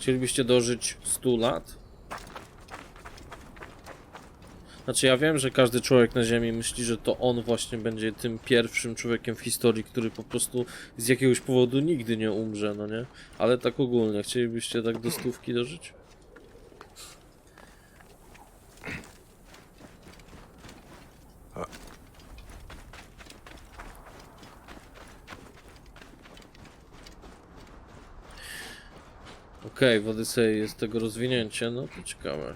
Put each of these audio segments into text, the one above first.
Chcielibyście dożyć 100 lat? Znaczy ja wiem, że każdy człowiek na Ziemi myśli, że to on właśnie będzie tym pierwszym człowiekiem w historii, który po prostu z jakiegoś powodu nigdy nie umrze, no nie? Ale tak ogólnie, chcielibyście tak do stówki dożyć? Okej, w Odysei jest tego rozwinięcie, no to ciekawe.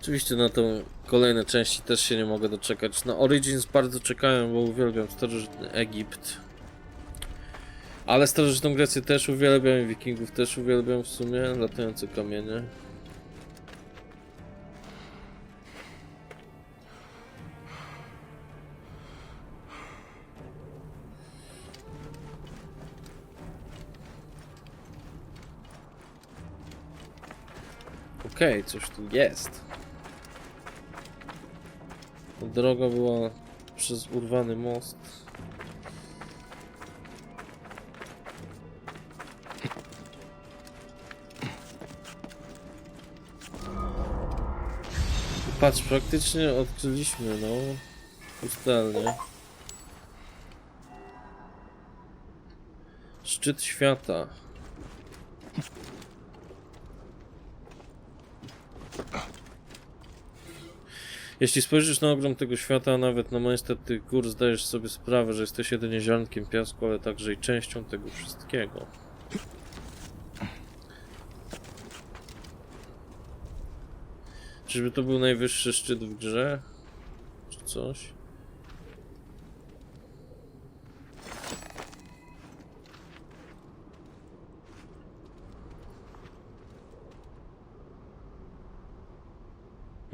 Oczywiście na tą kolejne części też się nie mogę doczekać. Na Origins bardzo czekałem, bo uwielbiam starożytny Egipt. Ale starożytną Grecję też uwielbiam i Wikingów też uwielbiam w sumie, latające kamienie. Okej, coś tu jest. Droga była przez urwany most. Patrz, praktycznie odkryliśmy, no. Pustelnie. Szczyt świata. Jeśli spojrzysz na ogrom tego świata, a nawet na majestat tych gór, zdajesz sobie sprawę, że jesteś jedynie ziarnkiem piasku, ale także i częścią tego wszystkiego. Czyżby to był najwyższy szczyt w grze? Czy coś?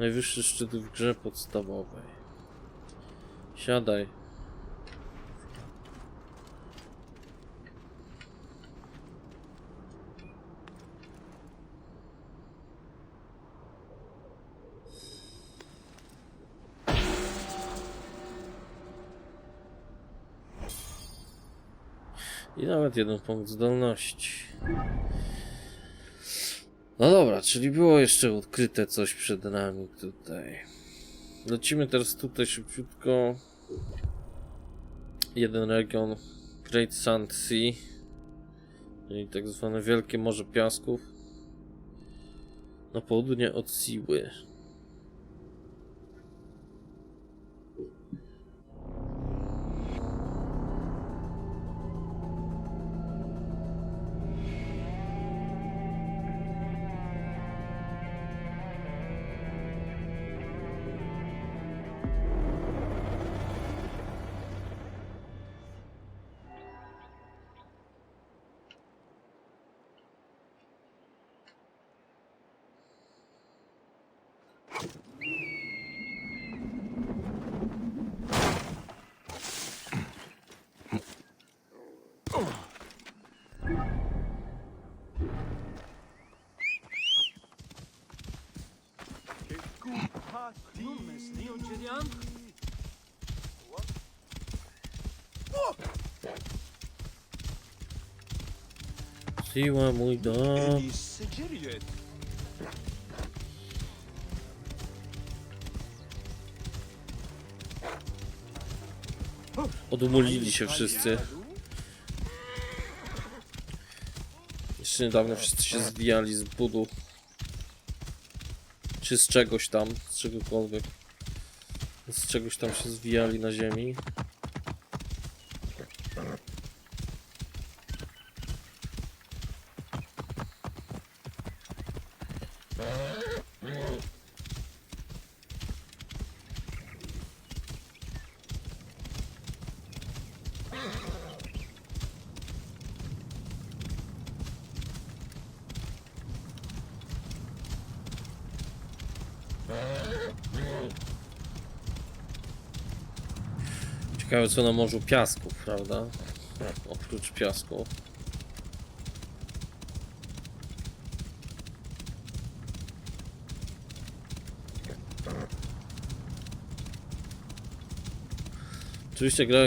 Najwyższy szczyt w grze podstawowej. Siadaj. I nawet jeden punkt zdolności. No dobra, czyli było jeszcze odkryte coś przed nami tutaj. Lecimy teraz tutaj szybciutko. Jeden region Great Sand Sea, czyli tak zwane Wielkie Morze Piasków. Na południe od Siły. Siła mój dom. Odumolili się wszyscy. Jeszcze niedawno wszyscy się zwijali z budu. Czy z czegoś tam, z czegokolwiek. Z czegoś tam się zwijali na ziemi. ciekawe co na morzu piasków, prawda? Oprócz piasku. Oczywiście gra,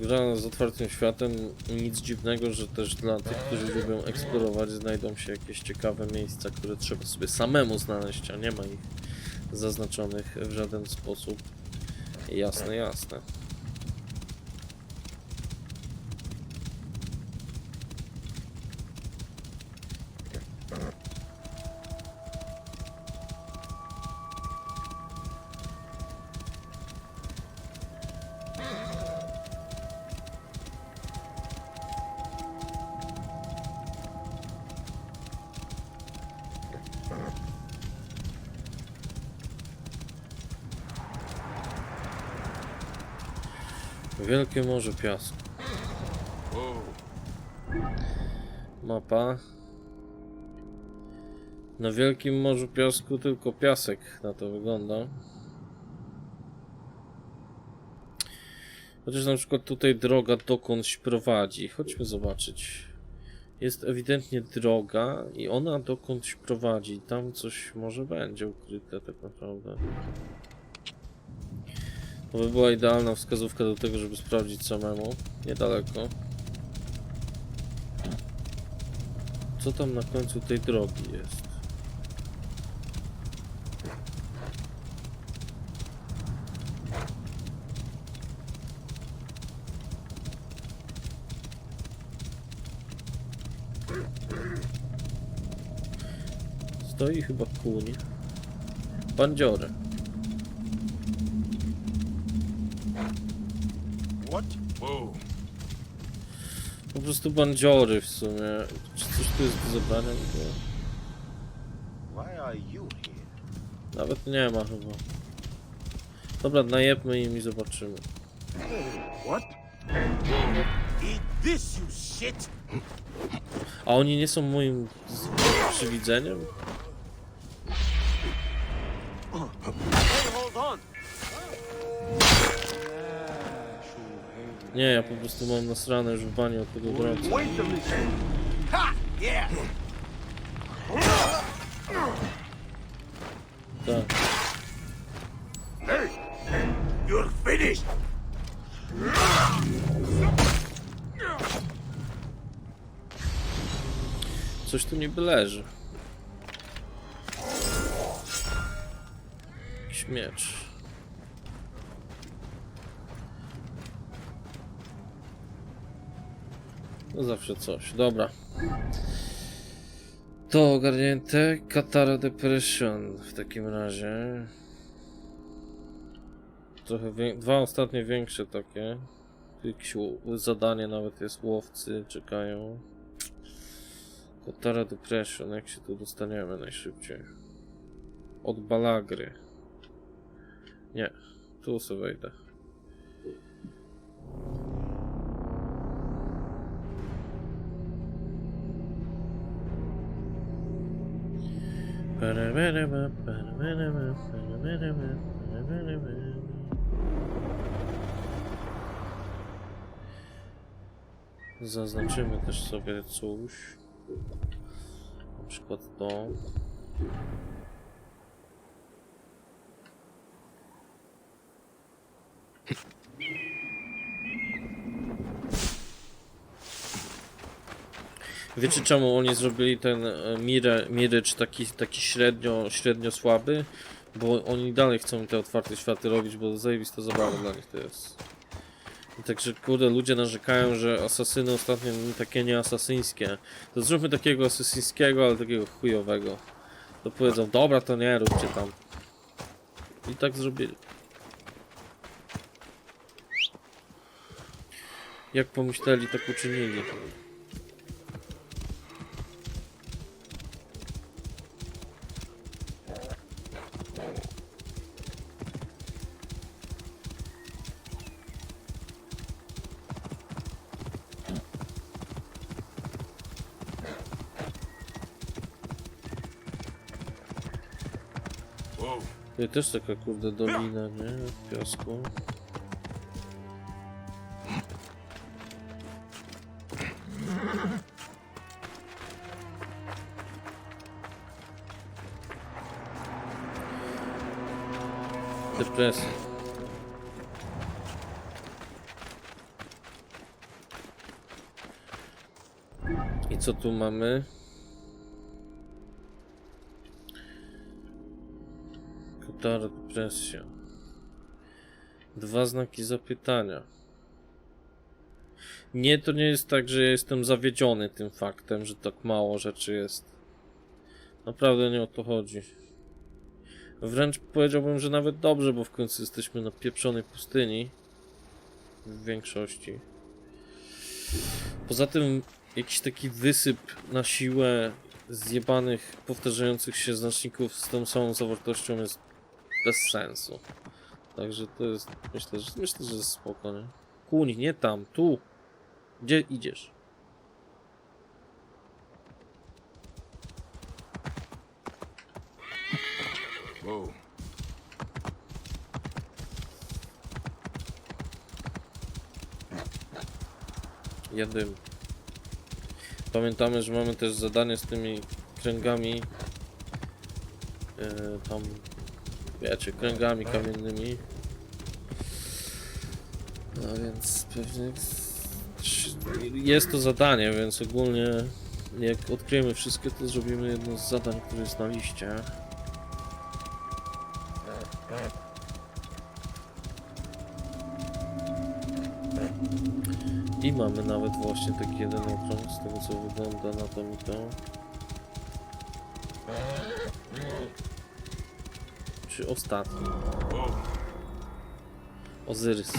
gra z otwartym światem, nic dziwnego, że też dla tych, którzy lubią eksplorować, znajdą się jakieś ciekawe miejsca, które trzeba sobie samemu znaleźć, a nie ma ich zaznaczonych w żaden sposób. Jasne, jasne. Wielkie Morze Piasku. Mapa. Na Wielkim Morzu Piasku tylko piasek na to wygląda. Chociaż na przykład tutaj droga dokądś prowadzi. Chodźmy zobaczyć. Jest ewidentnie droga i ona dokądś prowadzi. Tam coś może będzie ukryte tak naprawdę. To by była idealna wskazówka do tego, żeby sprawdzić samemu. Niedaleko. Co tam na końcu tej drogi jest? Stoi chyba kuń. Bandziory. Prostu bandziory w sumie. Czy coś tu jest do zabrania? Nawet nie ma chyba. Dobra, najebmy im i zobaczymy. What? Eat this, you shit! A oni nie są moim przywidzeniem? Nie, ja po prostu mam nasrane już w banie od tego gorąca. Wait a minute! Ha! Yeah! Tak. Coś tu niby leży. Jakiś No zawsze coś. Dobra. To ogarnięte. Katara Depression w takim razie. Trochę dwa ostatnie większe takie. Zadanie nawet jest. Łowcy czekają. Katara Depression, jak się tu dostaniemy najszybciej? Od Balagry. Nie, tu sobie wejdę. Zaznaczymy też sobie coś. Na przykład to. Wiecie czemu oni zrobili ten e, Mirage taki, taki średnio, średnio słaby? Bo oni dalej chcą te otwarte światy robić, bo zajebista zabawa dla nich to jest. I Także kurde, ludzie narzekają, że asasyny ostatnio takie nie asasyńskie. To zróbmy takiego asasyńskiego, ale takiego chujowego. To powiedzą, dobra, to nie róbcie tam. I tak zrobili. Jak pomyśleli, tak uczynili. Tutaj też taka kurde dolina, nie? W piasku. Depresja. I co tu mamy? Depresja. Dwa znaki zapytania. Nie, to nie jest tak, że ja jestem zawiedziony tym faktem, że tak mało rzeczy jest. Naprawdę nie o to chodzi. Wręcz powiedziałbym, że nawet dobrze, bo w końcu jesteśmy na pieprzonej pustyni. W większości. Poza tym jakiś taki wysyp na siłę zjebanych, powtarzających się znaczników z tą samą zawartością jest bez sensu. Także to jest, myślę, że, myślę, że jest spoko, nie? Kuń, nie tam, tu. Gdzie idziesz? Whoa. Jednym. Pamiętamy, że mamy też zadanie z tymi kręgami. e, tam, wiecie, kręgami kamiennymi. No więc pewnie jest to zadanie, więc ogólnie jak odkryjemy wszystkie, to zrobimy jedno z zadań, które jest na liście. I mamy nawet właśnie taki jeden okrąg z tego co wygląda na to mi to. Czy ostatni? Ozyrys.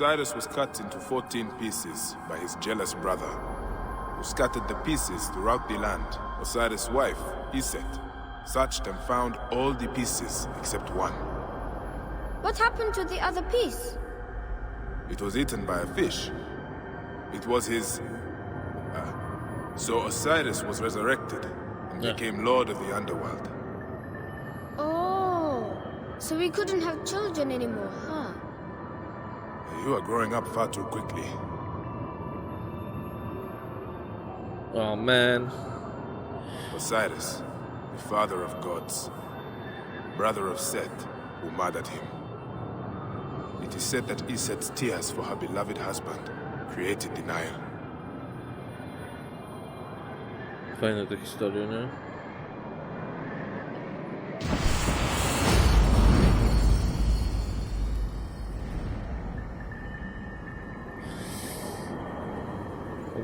Osiris was cut into 14 pieces by his jealous brother, who scattered the pieces throughout the land. Osiris' wife, Iset, searched and found all the pieces except one. What happened to the other piece? It was eaten by a fish. It was his. Uh, so Osiris was resurrected and Yeah. became lord of the underworld. Oh, so we couldn't have children anymore, huh? You are growing up far too quickly. Oh man. Osiris, the father of gods, brother of Seth, who murdered him. It is said that Iset's tears for her beloved husband created the Nile. Fajne te historie, eh? nie?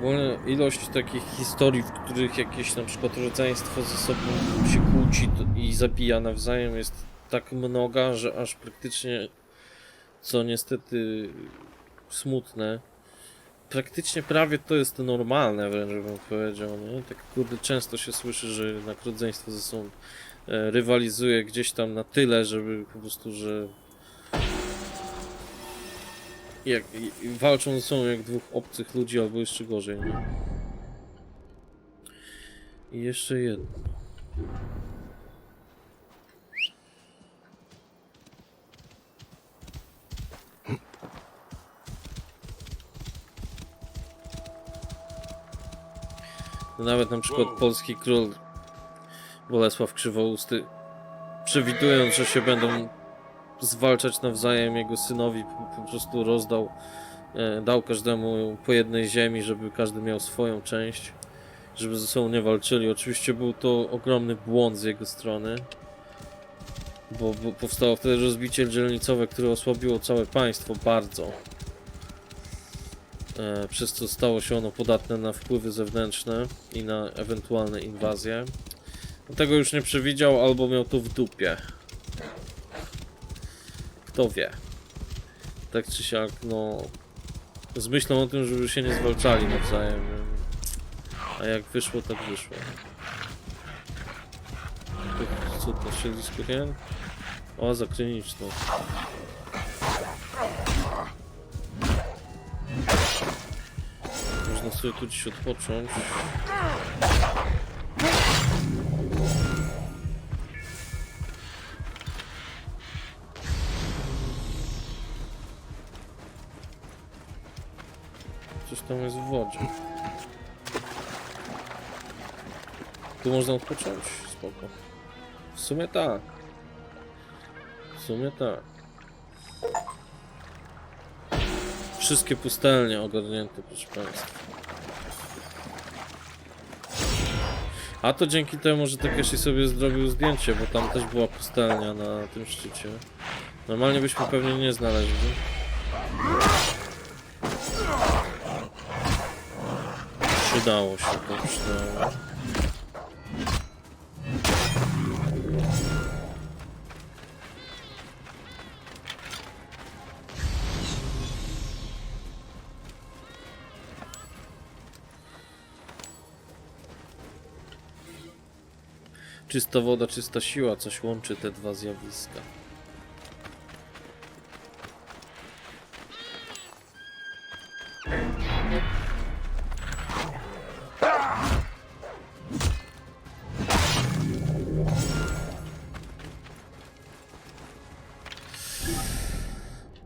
Ogólnie ilość takich historii, w których jakieś na przykład rodzeństwo ze sobą się kłóci i zabija nawzajem jest tak mnoga, że aż praktycznie, co niestety smutne, praktycznie prawie to jest normalne wręcz bym powiedział, nie? Tak kurde często się słyszy, że jednak rodzeństwo ze sobą e, rywalizuje gdzieś tam na tyle, żeby po prostu, że jak walczą ze sobą jak dwóch obcych ludzi albo jeszcze gorzej, nie? I jeszcze jedno. No Nawet na przykład polski król Bolesław Krzywousty, przewidując, że się będą zwalczać nawzajem, jego synowi po, prostu rozdał, e, dał każdemu po jednej ziemi, żeby każdy miał swoją część, żeby ze sobą nie walczyli. Oczywiście był to ogromny błąd z jego strony, bo, powstało wtedy rozbicie dzielnicowe, które osłabiło całe państwo bardzo. E, przez co stało się ono podatne na wpływy zewnętrzne i na ewentualne inwazje. Tego już nie przewidział, albo miał to w dupie. Kto wie. Tak czy siak, no... Z myślą o tym, żeby się nie zwalczali nawzajem. nie? A jak wyszło, tak wyszło. Co to, siedlisko hien? O, zakroniczną. Już Można sobie tu gdzieś odpocząć. Tam jest w wodzie. Tu można odpocząć? Spoko. W sumie tak. W sumie tak. Wszystkie pustelnie ogarnięte, proszę Państwa. A to dzięki temu, że Takeshi sobie zrobił zdjęcie, bo tam też była pustelnia na tym szczycie. Normalnie byśmy pewnie nie znaleźli. Przydało się to. Czysta woda, czysta siła, coś łączy te dwa zjawiska.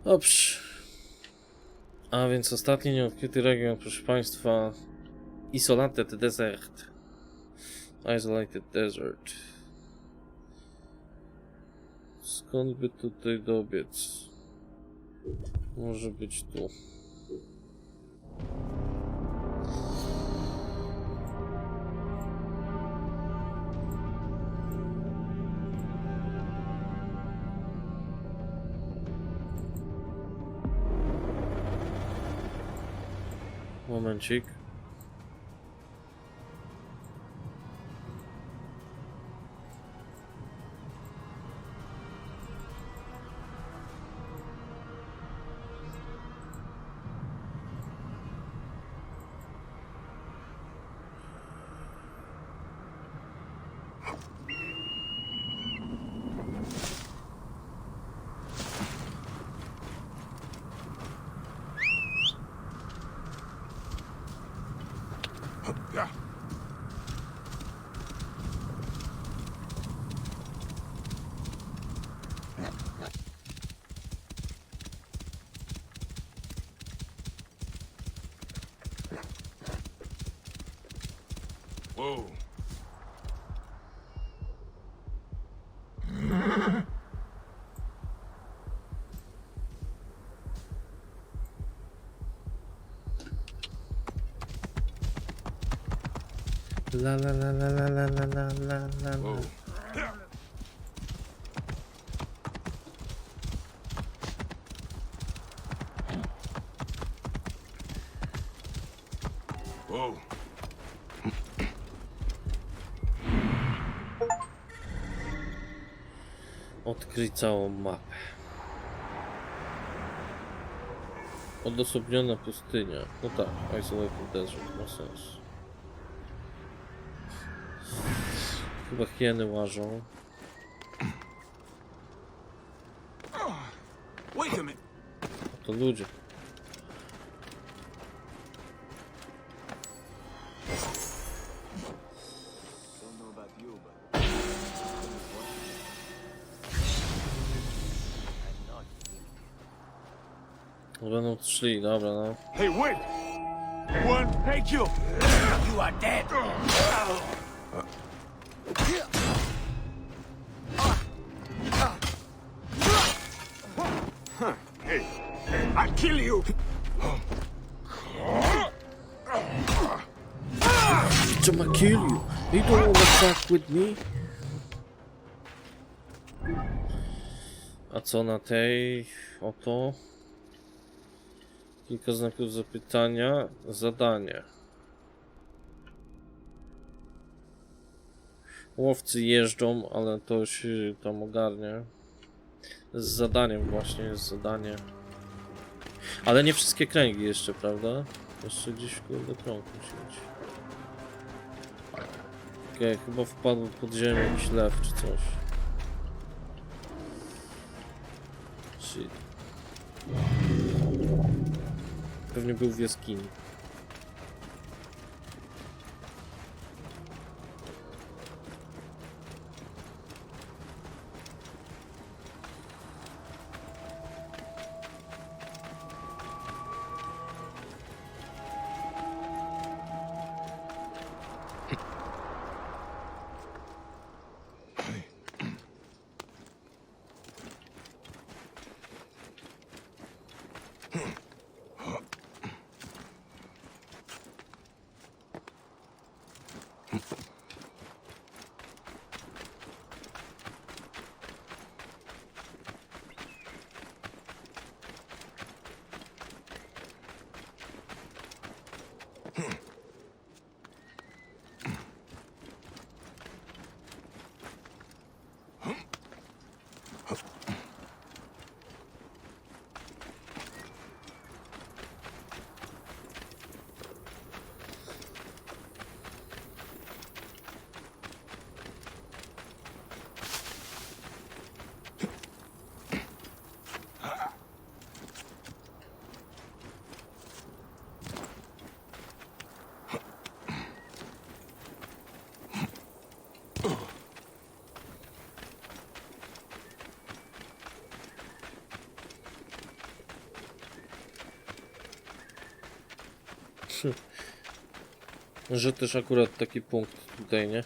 Dobrze. A więc ostatni nieodkryty region, proszę Państwa, Isolated Desert. Isolated Desert. Skąd by tutaj dobiec? Może być tu. cheek. La la la la la la la la la la. Odkryj całą mapę. Odosobniona pustynia. No tak, Isolated Desert ma sens. Chyba hieny łażą. To ludzie. No Będą szli, dobra no. Hey, wait! One, thank you. You are dead. Huh, Hey, I'll kill you. I'ma kill you. You don't wanna fuck with me. A co na tej oto? Kilka znaków zapytania. Zadanie. Łowcy jeżdżą, ale to się tam ogarnie. Z zadaniem właśnie jest zadanie. Ale nie wszystkie kręgi jeszcze, prawda? Jeszcze gdzieś kurde krąg musi być. Okej, chyba wpadł pod ziemię jakiś lew czy coś. Shit. Pewnie był w jaskini. Że też akurat taki punkt tutaj, nie?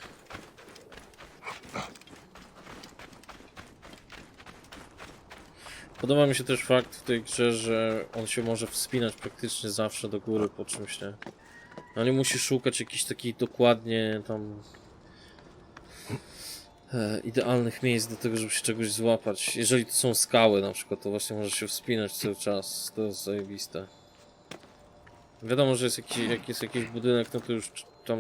Podoba mi się też fakt w tej grze, że on się może wspinać praktycznie zawsze do góry po czymś, nie? No nie musi szukać jakichś takich dokładnie tam e, idealnych miejsc do tego, żeby się czegoś złapać. Jeżeli to są skały na przykład, to właśnie może się wspinać cały czas. To jest zajebiste. Wiadomo, że jest jakiś, jak jest jakiś budynek, no to już tam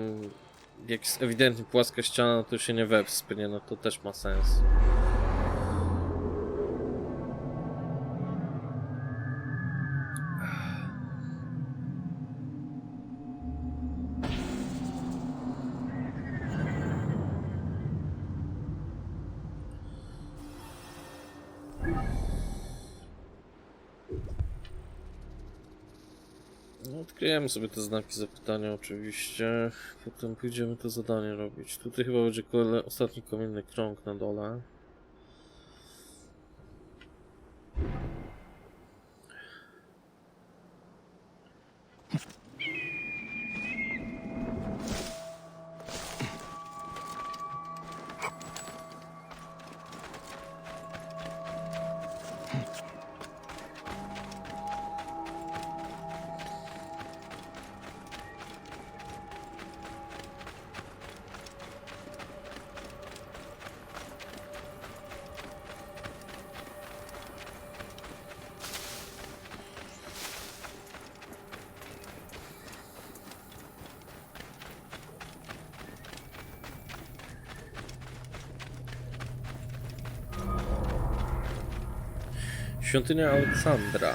jak jest ewidentnie płaska ściana, no to się nie wespnie, no to też ma sens. Odkryjemy sobie te znaki zapytania oczywiście. Potem pójdziemy to zadanie robić. Tutaj chyba będzie kole, ostatni kamienny krąg na dole. Świątynia Aleksandra.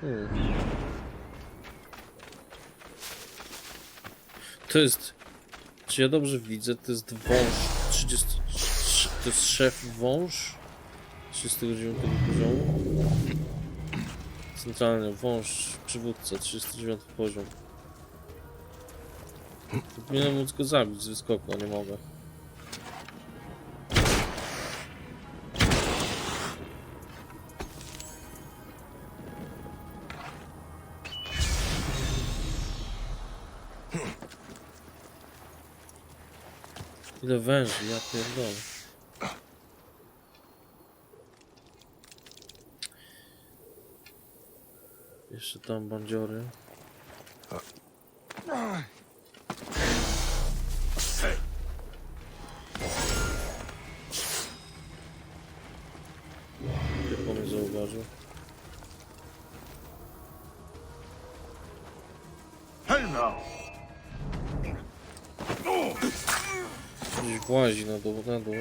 Hmm. To jest. Czy ja dobrze widzę? To jest wąż 30. To jest szef wąż 39 poziomu. Centralny wąż przywódca 39 poziom. Powinienem móc go zabić z wyskoku, a nie mogę. Ile węży, ja pierdolę. Jeszcze tam bandziory. Tylko mnie zauważył. Hell no! Gdzieś włazi na dół, na dół.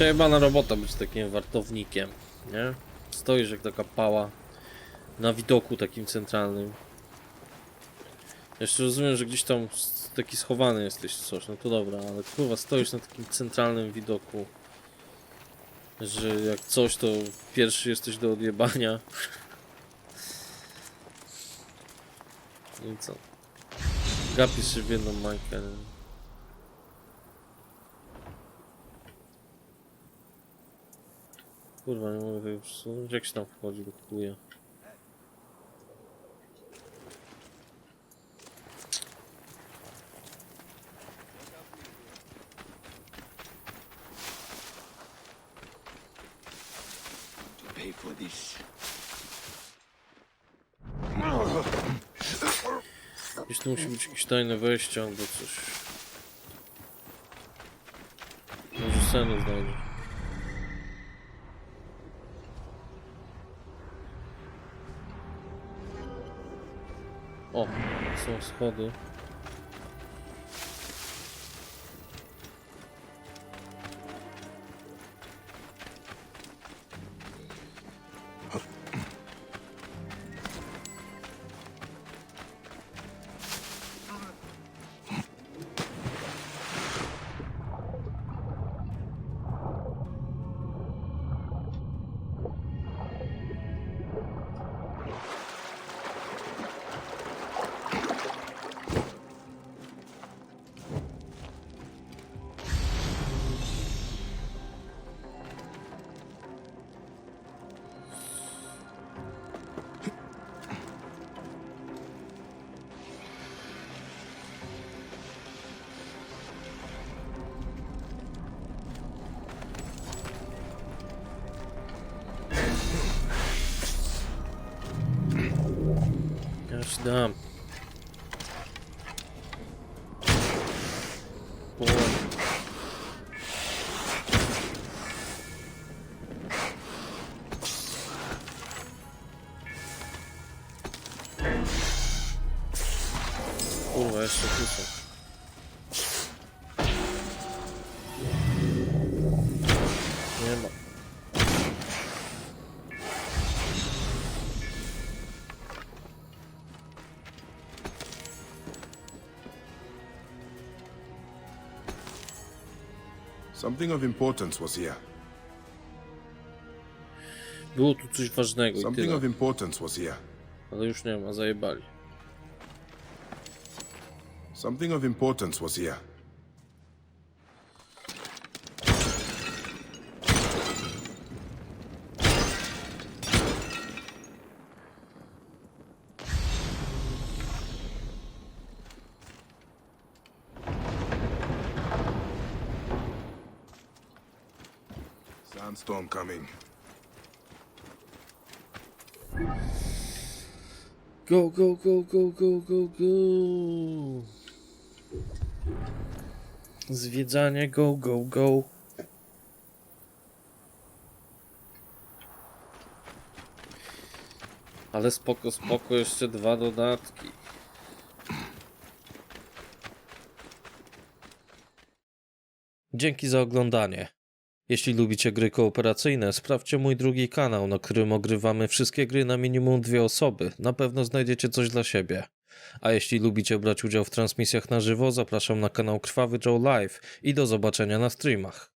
Przejebana robota być takim wartownikiem, nie? Stoisz jak taka pała na widoku takim centralnym. Jeszcze rozumiem, że gdzieś tam taki schowany jesteś coś, no to dobra, ale kurwa stoisz na takim centralnym widoku. Że jak coś to pierwszy jesteś do odjebania. I co? Gapisz się w jedną mańkę. nie? Kurwa, nie mogę tego przesunąć. Jak się tam wchodzi do this. Gdzieś tu musi być jakieś tajne wejście albo coś. Może senu znajdę. Są schody. Ja Something of importance was here. Było tu coś ważnego i Something tyle. of importance was here. Ale już nie ma, zajebali. Something of importance was here. Sandstorm coming. Go, go, go, go, go, go, go. Zwiedzanie, go, go, go. Ale spoko, spoko, jeszcze dwa dodatki. Dzięki za oglądanie. Jeśli lubicie gry kooperacyjne, sprawdźcie mój drugi kanał, na którym ogrywamy wszystkie gry na minimum dwie osoby. Na pewno znajdziecie coś dla siebie. A jeśli lubicie brać udział w transmisjach na żywo, zapraszam na kanał Krwawy Joe Live i do zobaczenia na streamach.